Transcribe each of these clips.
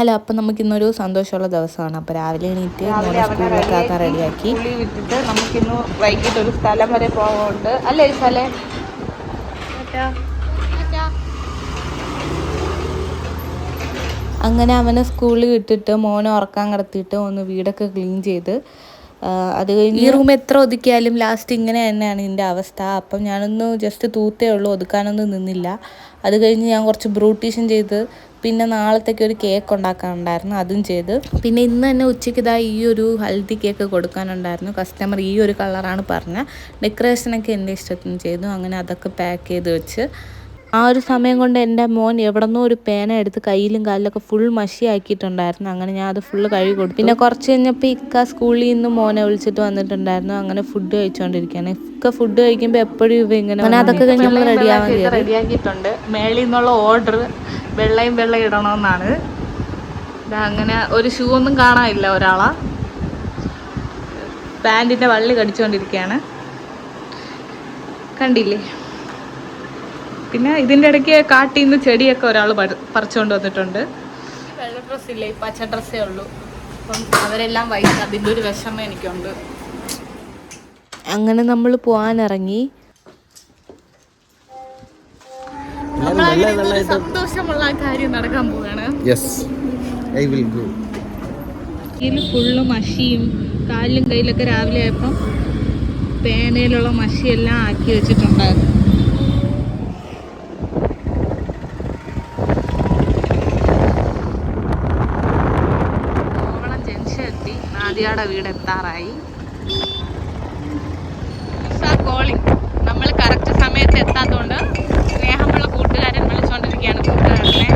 Hello അപ്പം നമുക്ക് ഇന്നൊരു സന്തോഷമുള്ള ദിവസമാണ്. അപ്പോൾ രാവിലെ എണീറ്റ് മോനെ സ്കൂളിലൊക്കെ ആക്കാൻ റെഡിയാക്കി വിട്ടിട്ട് വിട്ടിട്ട് നമുക്കിന്ന് വൈകിട്ട് ഒരു സ്ഥലം വരെ പോകുന്നുണ്ട് അല്ലേ സ്ഥലേ അങ്ങനെ അവനെ സ്കൂളിൽ വിട്ടിട്ട് മോനെ ഉറക്കാൻ കിടത്തിയിട്ട് ഒന്ന് വീടൊക്കെ ക്ലീൻ ചെയ്ത് അത് കഴിഞ്ഞ് ഈ റൂം എത്ര ഒതുക്കിയാലും ലാസ്റ്റ് ഇങ്ങനെ തന്നെയാണ് ഇതിന്റെ അവസ്ഥ. അപ്പം ഞാനൊന്ന് ജസ്റ്റ് തൂത്തേ ഉള്ളൂ ഒതുക്കാനൊന്നും നിന്നില്ല. അത് കഴിഞ്ഞ് ഞാൻ കുറച്ച് ബ്രൂട്ടീഷൻ ചെയ്ത് പിന്നെ നാളത്തേക്ക് ഒരു കേക്ക് ഉണ്ടാക്കാനുണ്ടായിരുന്നു അതും ചെയ്ത്. പിന്നെ ഇന്ന് തന്നെ ഉച്ചയ്ക്ക് ഇതാ ഈ ഒരു ഹൽദി കേക്ക് കൊടുക്കാനുണ്ടായിരുന്നു. കസ്റ്റമർ ഈ ഒരു കളറാണ് പറഞ്ഞ. ഡെക്കറേഷനൊക്കെ എന്റെ ഇഷ്ടത്തിന് ചെയ്തു. അങ്ങനെ അതൊക്കെ പാക്ക് ചെയ്ത് വെച്ച്. ആ ഒരു സമയം കൊണ്ട് എന്റെ മോൻ എവിടെന്നോ ഒരു പേന എടുത്ത് കയ്യിലും കാലിലൊക്കെ ഫുൾ മഷി ആക്കിയിട്ടുണ്ടായിരുന്നു അങ്ങനെ ഞാൻ അത് ഫുള്ള് കഴുകി കൊടുത്തു. പിന്നെ കുറച്ച് കഴിഞ്ഞപ്പോൾ ഇക്ക സ്കൂളിൽ നിന്ന് മോനെ വിളിച്ചിട്ട് വന്നിട്ടുണ്ടായിരുന്നു. അങ്ങനെ ഫുഡ് കഴിച്ചുകൊണ്ടിരിക്കുകയാണ് ഇക്ക ഫുഡ് കഴിക്കുമ്പോൾ എപ്പോഴും ഇവ ഇങ്ങനെ അങ്ങനെ അതൊക്കെ കഴിഞ്ഞ് നമ്മൾ റെഡിയാവാൻ റെഡിയാക്കിയിട്ടുണ്ട് മേളിൽ നിന്നുള്ള ഓർഡർ വെള്ളയും വെള്ളം ഇടണമെന്നാണ് അങ്ങനെ ഒരു ഷൂ ഒന്നും കാണാനില്ല ഒരാളാ. പാന്റിന്റെ വള്ളി കടിച്ചുകൊണ്ടിരിക്കുകയാണ് കണ്ടില്ലേ? പിന്നെ ഇതിന്റെ ഇടയ്ക്ക് കാട്ടിൽ നിന്ന് ചെടിയൊക്കെ ഒരാൾ പറിച്ചുകൊണ്ട് വന്നിട്ടുണ്ട്. വെള്ള ഡ്രസ്സ് ഇല്ലേ? പച്ച ഡ്രസ്സേ ഉള്ളൂ. അപ്പം അവരെല്ലാം വൈകി അതിന്റെ ഒരു വിഷമം എനിക്കുണ്ട്. അങ്ങനെ നമ്മൾ പോകാനിറങ്ങി സന്തോഷമുള്ള കാര്യം നടക്കാൻ പോവാണ്. യെസ് ഐ വിൽ ഗോ കയ്യിൽ ഫുള്ള് മഷിയും കാലിലും കയ്യിലൊക്കെ രാവിലെ ആയപ്പം പേനയിലുള്ള മഷിയെല്ലാം ആക്കി വെച്ചിട്ടുണ്ടായിരുന്നു. നാദിയാടെ വീട് എത്താറായി. കോളിംഗ് നമ്മൾ കറക്റ്റ് സമയത്ത് എത്താത്തതുകൊണ്ട് സ്നേഹമുള്ള കൂട്ടുകാരൻ വിളിച്ചുകൊണ്ടിരിക്കുകയാണ് കൂട്ടുകാരനെ.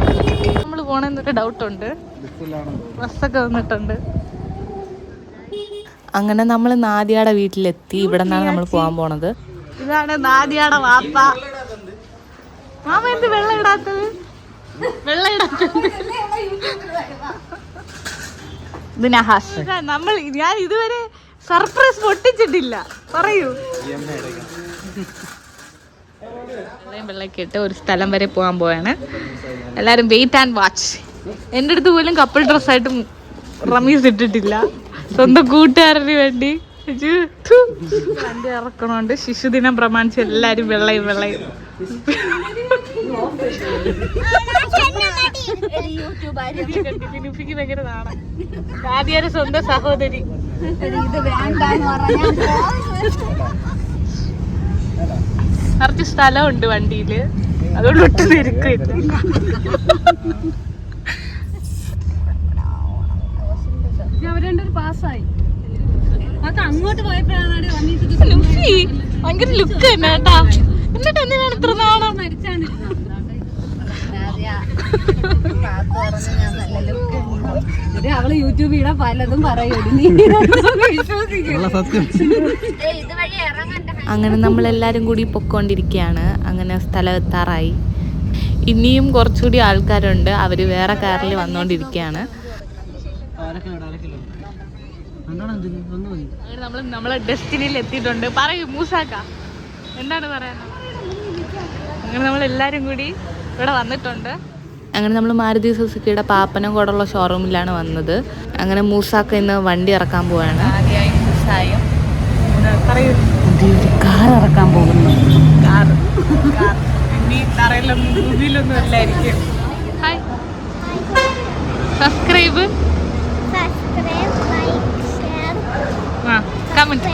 നമ്മൾ പോണെന്നൊരു ഡൗട്ടുണ്ട് ബസ്സൊക്കെ വന്നിട്ടുണ്ട്. അങ്ങനെ നമ്മൾ നാദിയാടെ വീട്ടിലെത്തി. ഇവിടെ നിന്നാണ് നമ്മൾ പോകാൻ പോണത്. ഇതാണ് നാദിയാടെ വാപ്പ. മാമ എന്ത് വെള്ളം ഇടാത്തത്? വെള്ളം ഇടാത്തത് ഇത് നഹാസ് നമ്മൾ ഞാൻ ഇതുവരെ സർപ്രൈസ് പൊട്ടിച്ചിട്ടില്ല. പറയൂ. വെള്ളമൊക്കെ ഇട്ട് ഒരു സ്ഥലം വരെ പോകാൻ പോവാണ്. എല്ലാരും വെയിറ്റ് ആൻഡ് വാച്ച് എന്റെ അടുത്ത് പോലും കപ്പിൾ ഡ്രസ്സായിട്ട് റമീസ് ഇട്ടിട്ടില്ല. സ്വന്തം കൂട്ടുകാരന് വേണ്ടി. വണ്ടി ഇറക്കണോണ്ട് ശിശുദിനം പ്രമാണിച്ച് എല്ലാരും വെള്ളയും വെള്ളയും. ലിനുഫിക്ക് ഭയങ്കര നാണം സ്വന്തം സഹോദരി കുറച്ച് സ്ഥലമുണ്ട് വണ്ടിയിൽ അതുകൊണ്ട് ഒട്ടും അങ്ങോട്ട് പോയപ്പോഴാണ് ഭയങ്കര ലുക്ക് തന്നെ കേട്ടാ. എന്നിട്ട് എന്തിനാണ് ഇത്ര നാണം അവൾ യൂട്യൂബ് ഇടാൻ പലതും പറയും. അങ്ങനെ നമ്മൾ എല്ലാരും കൂടി പൊക്കോണ്ടിരിക്കുകയാണ് അങ്ങനെ സ്ഥലം എത്താറായി ഇനിയും കുറച്ചുകൂടി ആൾക്കാരുണ്ട്. അവർ വേറെ കാറിൽ വന്നുകൊണ്ടിരിക്കുകയാണ് അങ്ങനെ നമ്മൾ നമ്മളെ ഡെസ്റ്റിനിയിൽ എത്തിയിട്ടുണ്ട്. പറയൂ മൂസാക്ക. എന്താണ് പറയാനുള്ളത്? അങ്ങനെ നമ്മൾ എല്ലാവരും കൂടി ഇവിടെ വന്നിട്ടുണ്ട്. അങ്ങനെ നമ്മൾ മാരുതി സുസുക്കിയുടെ പാപ്പനം കൂടെയുള്ള ഷോറൂമിലാണ് വന്നത്. അങ്ങനെ മൂസാക്ക ഇന്ന് വണ്ടി ഇറക്കാൻ പോവാണ്. പറയൂ. കാർ ഇറക്കാൻ പോകുന്നു. Hi subscribe Subscribe, like, share, ആ കമന്റ്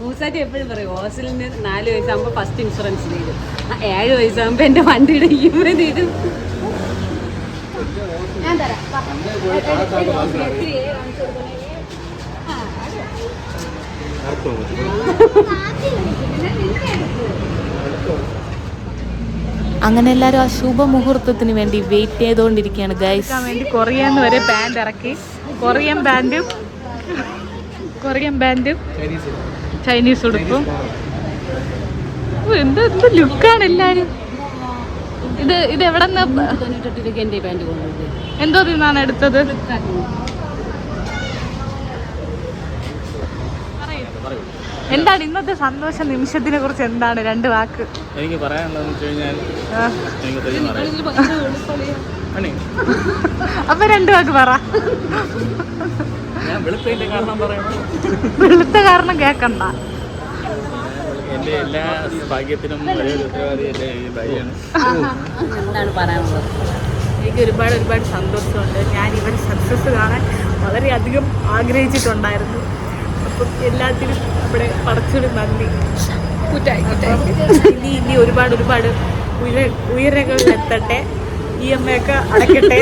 മൂസാറ്റി എപ്പോഴും പറയും ഹോസ്റ്റലിന് നാല് വയസ്സാകുമ്പോൾ ഫസ്റ്റ് ഇൻഷുറൻസ് തീരും. ആ, ഏഴ് വയസ്സാകുമ്പോൾ എന്റെ വണ്ടിയുടെ ഇ എം ഐ തീരും അങ്ങനെ എല്ലാവരും ആ ശുഭമുഹൂർത്തത്തിന് വേണ്ടി വെയിറ്റ് ചെയ്തുകൊണ്ടിരിക്കുകയാണ് ഗൈസ് വേണ്ടി കൊറിയാന്ന് വരെ പാന്റ് ഇറക്കി. കൊറിയൻ ബാൻഡും കൊറിയൻ ബാൻഡും ചൈനീസ് ഉടുപ്പും. എന്ത് എന്ത് ലുക്കാണ് എല്ലാരും? ഇത് ഇത് എവിടെ നിന്ന് എന്തോ നിന്നാണ് എടുത്തത്? എന്താണ് ഇന്നത്തെ സന്തോഷ നിമിഷത്തിനെ കുറിച്ച് എന്താണ് രണ്ട് വാക്ക്? എനിക്ക് പറയാനുള്ളതെന്ന് വെച്ച് കഴിഞ്ഞാൽ അപ്പൊ രണ്ട് വാക്ക് പറ. വെളുത്ത കാരണം കേക്കണ്ട. എന്റെ എല്ലാ ഭാഗ്യത്തിനും എന്താണ് പറയാനുള്ളത്? എനിക്ക് ഒരുപാട് ഒരുപാട് സന്തോഷമുണ്ട്. ഞാൻ ഇവർ സക്സസ് കാണാൻ വളരെയധികം ആഗ്രഹിച്ചിട്ടുണ്ടായിരുന്നു. അപ്പം എല്ലാത്തിനും നമ്മുടെ പടച്ചൊരു നന്ദി. കുറ്റായി ഇനി ഇനി ഒരുപാട് ഒരുപാട് ഉയര ഉയരങ്ങളിൽ എത്തട്ടെ. ഇ എം ഒക്കെ അടയ്ക്കട്ടെ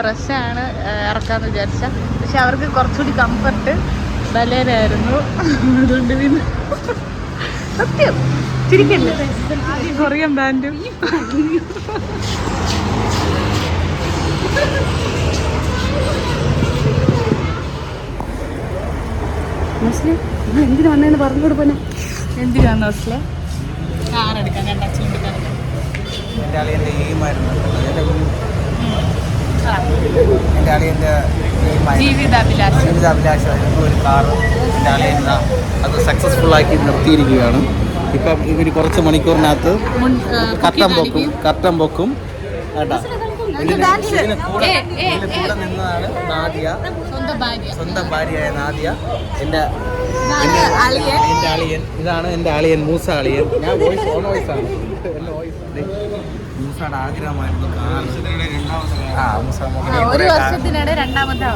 ബ്രഷാണ് ഇറക്കാന്ന് വിചാരിച്ച. പക്ഷെ അവർക്ക് കുറച്ചുകൂടി കംഫർട്ട് ബലേനായിരുന്നു. അതുകൊണ്ട് പിന്നെ സത്യം. ചിരിക്കല്ലേ? കൊറിയൻ ബാൻഡും എന്തിനു വന്നതെന്ന് കണ്ട ചൂണ്ടിക്കാണിക്കാൻ എന്റെ അളിയന്റെ എയിമായിരുന്നു എന്റെ എന്റെ അളിയന്റെ എയിമായിരുന്നു ജീവിതാഭിലാഷം. ജീവിതാഭിലാഷമായിരുന്നു ഒരു കാറ് എന്റെ അളിയൻ ഇതാ അത് സക്സസ്ഫുൾ ആക്കി നിർത്തിയിരിക്കുകയാണ്. ഇപ്പം ഇവർ കുറച്ച് മണിക്കൂറിനകത്ത് കട്ടം പൊക്കും കട്ടം പൊക്കും. കേട്ടാ ഇതിന് കൂടെ നിന്നതാണ് നാദിയ. സ്വന്തം ഭാര്യ. സ്വന്തം ഭാര്യയായ നാദിയ എന്റെ എന്റെ അളിയൻ. ഇതാണ് എന്റെ അളിയൻ മൂസ അളിയൻ. ഞാൻ വോയിസ് ഓൺ വോയിസ് ആണ്. എന്റെ വോയിസ് മൂസയുടെ ആഗ്രഹമായിരുന്നു ആ മൂസ ഒരു വർഷത്തിനിടെ രണ്ടാമത്തെ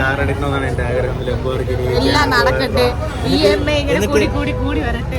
കാർ എടുക്കണമെന്നാണ് എന്റെ ആഗ്രഹം. ലംബോർഗിനി എല്ലാം നടക്കട്ടെ. ഇ എം ഐ ഇങ്ങനെ കൂടി കൂടി കൂടി വരട്ടെ.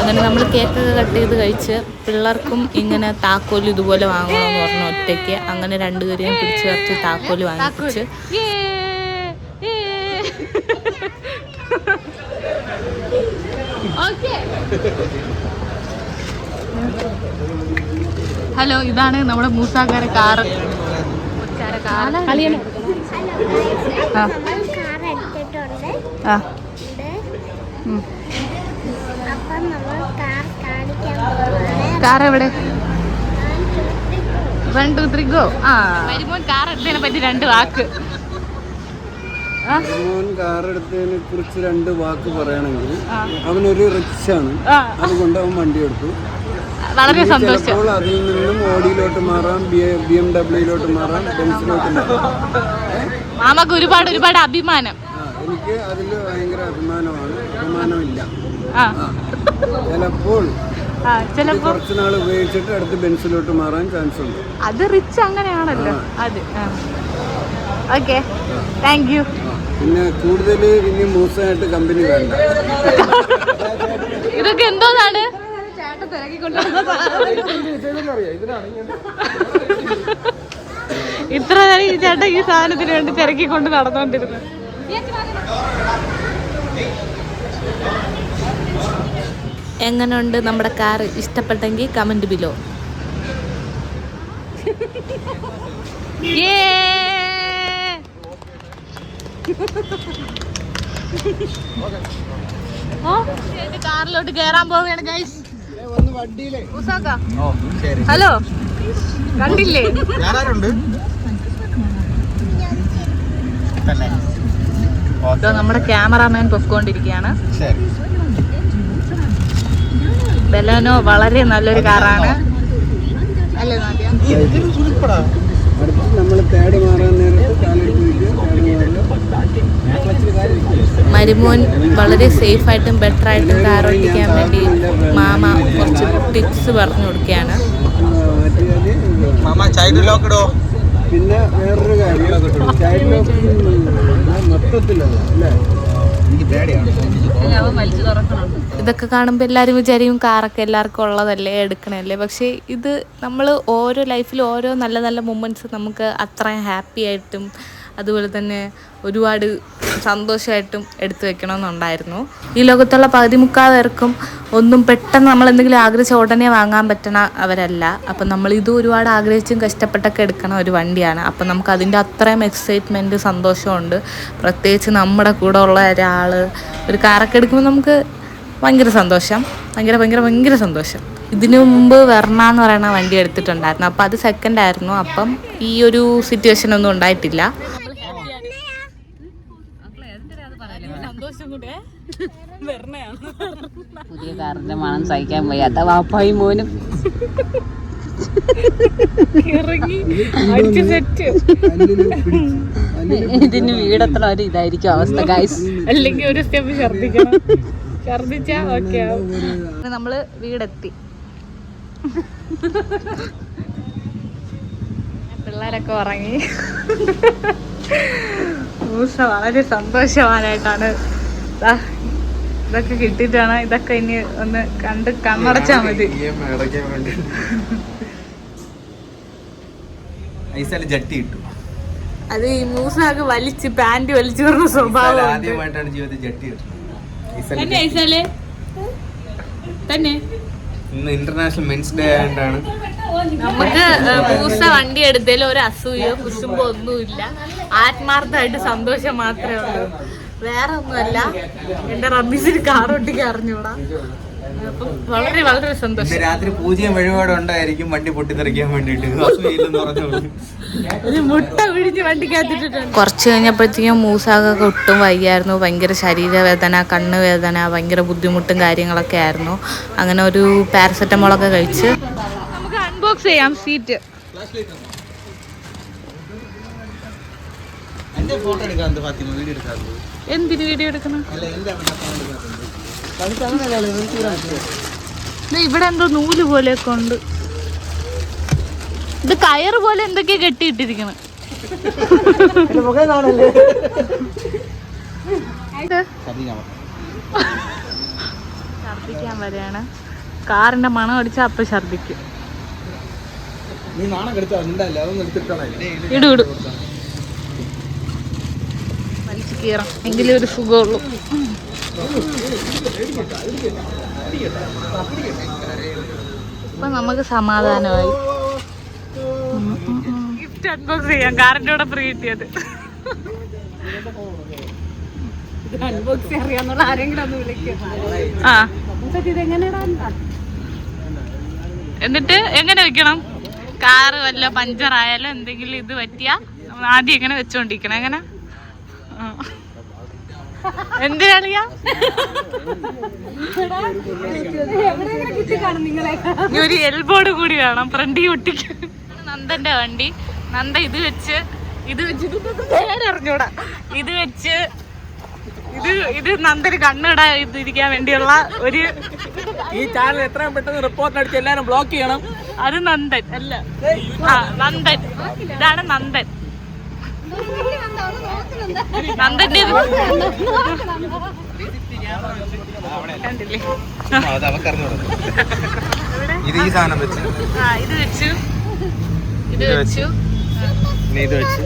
അങ്ങനെ നമ്മൾ കേക്കൊക്കെ കട്ട് ചെയ്ത് കഴിച്ച് പിള്ളേർക്കും ഇങ്ങനെ താക്കോൽ ഇതുപോലെ വാങ്ങണമെന്ന് പറഞ്ഞു ഒറ്റയ്ക്ക്. അങ്ങനെ രണ്ടുപേരെയും പിടിച്ച് കറച്ച് താക്കോൽ വാങ്ങിപ്പിച്ച്. ഹലോ ഇതാണ് നമ്മുടെ മൂസാക്കാര കാറ് കാർ എവിടെ. One two three go. ആ. വരുമ്പോൾ കാർ എടുത്തതിനെ പറ്റി രണ്ട് വാക്ക്. മോൻ കാർ എടുത്തതിനെ കുറിച്ച് രണ്ട് വാക്ക് പറയണമെങ്കിൽ. അവനൊരു റിച്ച് ആണ് അതുകൊണ്ട് അവൻ വണ്ടി എടുത്തു. വളരെ സന്തോഷം. അതിൽ നിന്നും ഓടിയിലോട്ട് മാറാം ബി എം ഡബ്ല്യൂയിലോട്ട് മാറാം ബെൻസിലോട്ട് മാറാം. മാമക്ക് ഒരുപാട് ഒരുപാട് അഭിമാനം. എനിക്ക് അതിൽ ഭയങ്കര അഭിമാനമാണ്. അഭിമാനമില്ല. ചിലപ്പോൾ കുറച്ച് നാൾ ഉപയോഗിച്ചിട്ട് അടുത്ത് ബെൻസിലോട്ട് മാറാൻ ചാൻസ് ഉണ്ട് അത് റിച്ച് അങ്ങനെയാണല്ലോ. അത് ഓക്കെ താങ്ക് യു. പിന്നെ കൂടുതൽ ഇനി മൂസമായിട്ട് കമ്പനി വേണ്ട. ഇതൊക്കെ എന്തോന്നാണ്? ഇത്ര നേരം ഈ ചേട്ടൻ ഈ സാധനത്തിന് വേണ്ടി തിരക്കിക്കൊണ്ട് നടന്നോണ്ടിരുന്നു എങ്ങനെയുണ്ട് നമ്മുടെ കാർ ഇഷ്ടപ്പെട്ടെങ്കിൽ കമന്റ് ബിലോ കാറിലോട്ട് കേറാൻ പോവുകയാണ് ഗൈസ് ഓ ശരി. ഹലോ? കണ്ടില്ലേ? നമ്മുടെ ക്യാമറാമാൻ പൊക്കോണ്ടിരിക്കുകയാണ്. ശരി. ബെലാനോ വളരെ നല്ലൊരു കാറാണ്. അല്ലേ. നമ്മൾ തേടി മാറാൻ നേരത്ത് മരുമോൻ വളരെ സേഫായിട്ടും ബെറ്റർ ആയിട്ടും കാർ ഓടിക്കാൻ വേണ്ടി മാമ കുറച്ച് ടിപ്സ് പറഞ്ഞു കൊടുക്കുകയാണ്. മാമ ചൈൽഡ് ലോക്ക് ഇടോ? പിന്നെ വേറൊരു കാര്യം. ചൈൽഡ് ലോക്ക് മൊത്തത്തിലല്ല അല്ലേ? ഇതൊക്കെ കാണുമ്പോൾ എല്ലാവരും വിചാരിക്കും കാറൊക്കെ എല്ലാവർക്കും ഉള്ളതല്ലേ എടുക്കണല്ലേ. പക്ഷേ ഇത് നമ്മൾ ഓരോ ലൈഫിൽ ഓരോ നല്ല നല്ല മൊമെന്റ്സ് നമുക്ക് അത്രയും ഹാപ്പി ആയിട്ടും അതുപോലെ തന്നെ ഒരുപാട് സന്തോഷമായിട്ടും എടുത്തു വെക്കണമെന്നുണ്ടായിരുന്നു. ഈ ലോകത്തുള്ള പകുതി മുക്കാൽ പേർക്കും ഒന്നും പെട്ടെന്ന് നമ്മൾ എന്തെങ്കിലും ആഗ്രഹിച്ച ഉടനെ വാങ്ങാൻ പറ്റണ അവരല്ല. അപ്പം നമ്മൾ ഇത് ഒരുപാട് ആഗ്രഹിച്ചും കഷ്ടപ്പെട്ടൊക്കെ എടുക്കണ ഒരു വണ്ടിയാണ്. അപ്പം നമുക്ക് അതിന്റെ അത്രയും എക്സൈറ്റ്മെന്റ് സന്തോഷമുണ്ട്. പ്രത്യേകിച്ച് നമ്മുടെ കൂടെ ഉള്ള ഒരാൾ ഒരു കാറൊക്കെ എടുക്കുമ്പോൾ നമുക്ക് ഭയങ്കര സന്തോഷം. ഭയങ്കര ഭയങ്കര ഭയങ്കര സന്തോഷം. ഇതിനു മുമ്പ് വെർണ എന്ന് പറയുന്ന വണ്ടി എടുത്തിട്ടുണ്ടായിരുന്നു. അപ്പം അത് സെക്കൻഡ് ആയിരുന്നു. അപ്പം ഈ ഒരു സിറ്റുവേഷൻ ഒന്നും ഉണ്ടായിട്ടില്ല. പുതിയ കാറിന്റെ മണം സഹിക്കാൻ വയ്യാത്ത വാപ്പായി മോനും. ഇതിന് വീടത്ര ഒരു ഇതായിരിക്കും അവസ്ഥ ഗൈസ് അല്ലെങ്കിൽ ഒരു സ്റ്റെപ്പ് ഛർദിക്കണം ഛർദിച്ചാ ഓക്കെ നമ്മൾ വീടെത്തി. പിള്ളേരൊക്കെ ഉറങ്ങി. മൂസ വളരെ സന്തോഷവാനായിട്ടാണ്. ദാ ഇതൊക്കെ കിട്ടിയിട്ടാണ് ഇതൊക്കെ ഇനി ഒന്ന് കണ്ട് കണ്ണടച്ചാ മതി. ജട്ടി ഇട്ടു? അത് ഈ മൂസാക്ക് വലിച്ച് പാന്റ് വലിച്ചു പറഞ്ഞ സ്വഭാവം ആദ്യമായിട്ടാണ് ജീവിതത്തിൽ ജട്ടി തന്നെ തന്നെ. ഇന്ന് ഇന്റർനാഷണൽ മെൻസ് ഡേ ആയതുകൊണ്ടാണ് നമുക്ക് മൂസ വണ്ടി എടുത്തതിൽ ഒരു അസൂയോ കുശുമ്പോ ഒന്നുമില്ല. ആത്മാർത്ഥമായിട്ട് സന്തോഷം മാത്രമേ ഉള്ളൂ. വേറെ ഒന്നുമല്ല എന്റെ റബ്ബീസിന് കാർ ഒട്ടിക്ക് അറിഞ്ഞൂടാ വളരെ വളരെ സന്തോഷം. രാത്രി പൂജ്യം വഴിപാട് ഉണ്ടായിരിക്കും വണ്ടി പൊട്ടിത്തെറിക്കാൻ വേണ്ടിട്ട് ഒരു മുട്ട പിടിച്ച് വണ്ടിക്കകത്തിട്ടുണ്ട് കുറച്ച് കഴിഞ്ഞപ്പോഴത്തേക്കും മൂസാകൊക്കെ ഒട്ടും വയ്യായിരുന്നു. ഭയങ്കര ശരീരവേദന കണ്ണ് വേദന ഭയങ്കര ബുദ്ധിമുട്ടും കാര്യങ്ങളൊക്കെ ആയിരുന്നു. അങ്ങനെ ഒരു പാരസെറ്റമോളൊക്കെ കഴിച്ച്. നമുക്ക് അൺബോക്സ് ചെയ്യാം സീറ്റ് എന്റെ ഫോട്ടോ എടുക്കാൻ ഫാത്തിമ വീഡിയോ എടുക്കാൻ എന്തിന് വീഡിയോ എടുക്കണം? ഇവിടെ എന്തോ നൂൽ പോലെ ഉണ്ട്. ഇത് കയറ് പോലെ എന്തൊക്കെയാ കെട്ടിയിട്ടിരിക്കണം? ഛർദിക്കാൻ വരെയാണ്. കാറിന്റെ മണം അടിച്ചാൽ അപ്പ ഛർദിക്കും ഇടു ഇടു. വലിച്ചു കീറാം. എങ്കിലും ഒരു സുഖമുള്ളൂ. ഇപ്പൊ നമുക്ക് സമാധാനമായി. ഗിഫ്റ്റ് അൺബോക്സ് ചെയ്യാം. കാറിന്റെ കൂടെ ഫ്രീ കിട്ടിയത്. അൺബോക്സ് അറിയാന്നുള്ള ആരെങ്കിലും ഒന്ന് വിളിക്കുക ആ. എന്നിട്ട് എങ്ങനെ വെക്കണം? കാറ് വല്ല പഞ്ചർ ആയാലും എന്തെങ്കിലും ഇത് പറ്റിയാ? ആദ്യം എങ്ങനെ വെച്ചോണ്ടിരിക്കണം. എങ്ങനെ? ആ. ഇനി ഒരു എൽബോർഡ് കൂടി വേണം. ഫ്രണ്ടി ഒട്ടിക്ക് നന്ദന്റെ വണ്ടി. നന്ദ ഇത് വെച്ച് ഇത് വെച്ച്. പേരറിഞ്ഞൂടാ. ഇത് വെച്ച് ഇത് ഇത് നന്ദന് കണ്ണിടാ ഇതിരിക്കാൻ വേണ്ടിയുള്ള ഒരു ഈ ചാനൽ എത്രയും പെട്ടെന്ന് റിപ്പോർട്ട് അടിച്ച് എല്ലാരും ബ്ലോക്ക് ചെയ്യണം. അത് നന്ദൻ. അല്ല. നന്ദൻ. ഇതാണ് നന്ദൻ. നന്ദന്റെ ഇത് ഈ സാധനം വെച്ച്. ഇത് വെച്ചു. ഇത് വെച്ചു. ഇത് വെച്ചു.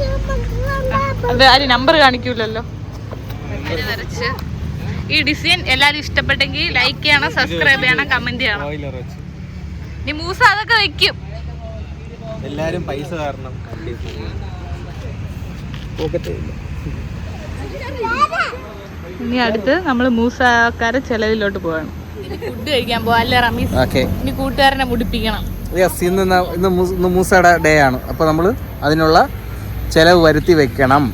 അത് ആര് നമ്പർ കാണിക്കൂലല്ലോ. വരച്ച്. ഈ ഡിസൈൻ എല്ലാരും ഇഷ്ടപ്പെട്ടെങ്കിൽ ലൈക്ക് ചെയ്യണം സബ്സ്ക്രൈബ് ചെയ്യണം കമന്റ് ചെയ്യണം. ഓയിലർ വെച്ച്. നീ മൂസ അതൊക്കെ വെക്കും. എല്ലാരും പൈസ കാരണം പോക്കറ്റില്ല ഇനി അടുത്ത് നമ്മൾ മൂസക്കാരെ ചെലവിലോട്ട് പോകണം ഫുഡ് കഴിക്കാൻ പോവാ. അല്ലേ റമീസ്? ഓക്കെ. ഇനി കൂട്ടുകാരനെ മുടിപ്പിക്കണം. യെസ് ഇന്ന് ഇന്ന് ഇന്ന് മൂസയുടെ ഡേ ആണ്. അപ്പോൾ നമ്മൾ അതിനുള്ള ചെലവ് വരുത്തി വെക്കണം.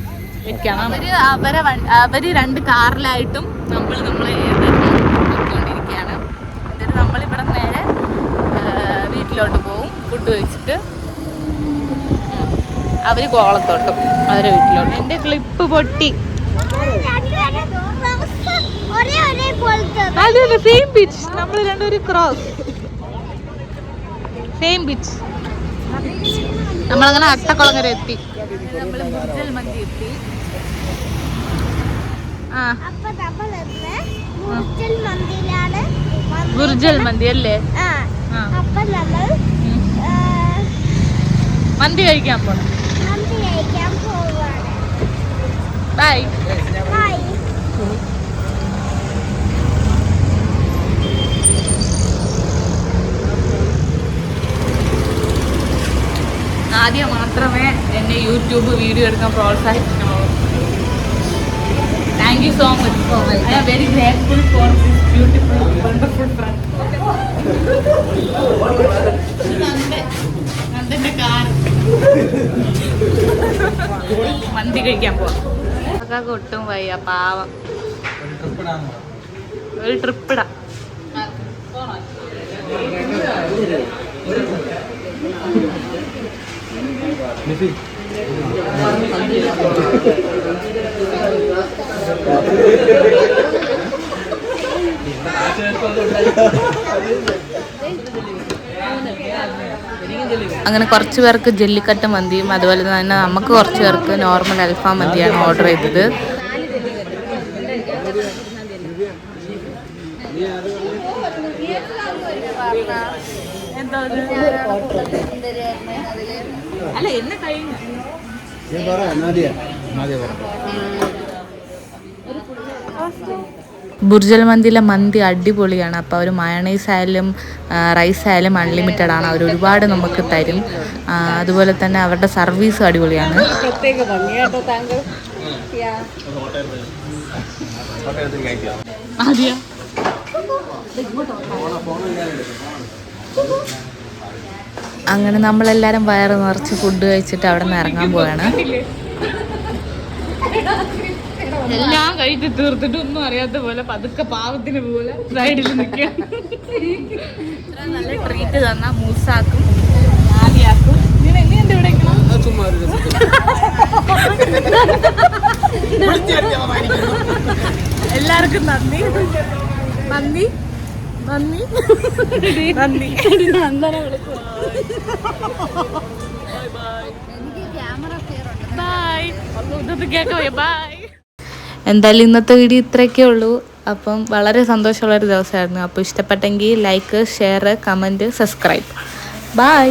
വെക്കണം. അവർ അവരെ അവർ രണ്ട് കാറിലായിട്ടും നമ്മൾ നമ്മളെ പോയിക്കൊണ്ടിരിക്കുകയാണ് എന്നിട്ട് നമ്മളിവിടെ നേരെ വീട്ടിലോട്ട് പോകും ഫുഡ് കഴിച്ചിട്ട് അവർ കോളത്തോട്ടും അവരെ വീട്ടിലോട്ട്. എന്റെ ക്ലിപ്പ് പൊട്ടി. അതല്ല സെയിം ബീച്ച് നമ്മൾ രണ്ടുപേരും ക്രോസ് സെയിം ബീച്ച് നമ്മളങ്ങനെ അട്ടക്കുളങ്ങര എത്തി. നമ്മൾ ബുർജൽ മന്തി. അല്ലേ? മന്തി കഴിക്കാൻ പോണം. കഴിക്കാൻ പോവാണ്. ബൈ ബൈ ആദ്യം മാത്രമേ എന്നെ യൂട്യൂബ് വീഡിയോ എടുക്കാൻ പ്രോത്സാഹിപ്പിക്കണുള്ളൂ thank you so much I am very grateful for this beautiful wonderful friend മന്തി കഴിക്കാൻ പോവാം. അതൊക്കെ ഒട്ടും വയ്യ പാവം. ഒരു ട്രിപ്പ് ഇടാം. അങ്ങനെ കുറച്ച് പേർക്ക് ജെല്ലിക്കട്ട് മന്തിയും അതുപോലെ തന്നെ നമുക്ക് കുറച്ച് പേർക്ക് നോർമൽ അൽഫാം മന്തിയാണ് ഓർഡർ ചെയ്തത്. അല്ല എന്നെ കഴിഞ്ഞു ബുർജൽ മന്തിയിലെ മന്തി അടിപൊളിയാണ്. അപ്പോൾ അവർ മയണൈസ് ആയാലും റൈസ് ആയാലും അൺലിമിറ്റഡ് ആണ്. അവർ ഒരുപാട് നമുക്ക് തരും. അതുപോലെ തന്നെ അവരുടെ സർവീസും അടിപൊളിയാണ്. അങ്ങനെ നമ്മളെല്ലാവരും വയറ് നിറച്ച് ഫുഡ് കഴിച്ചിട്ട് അവിടെ നിന്ന് ഇറങ്ങാൻ പോവാണ്. എല്ലാം കഴിച്ച് തീർത്തിട്ട് ഒന്നും അറിയാത്ത പോലെ പതുക്കെ പാവത്തിന് പോലെ സൈഡിൽ നിൽക്കുക നല്ല ട്രീറ്റ് തന്ന മൂസാക്കും. ആലിയാക്കും? എല്ലാവർക്കും നന്ദി. നന്ദി. നന്ദി. നന്ദി. ബൈ ഇതൊന്നും കേട്ടോ ബൈ എന്തായാലും ഇന്നത്തെ വീഡിയോ ഇത്രയൊക്കെ ഉള്ളൂ. അപ്പം വളരെ സന്തോഷമുള്ളൊരു ദിവസമായിരുന്നു. അപ്പോൾ ഇഷ്ടപ്പെട്ടെങ്കിൽ like share comment subscribe bye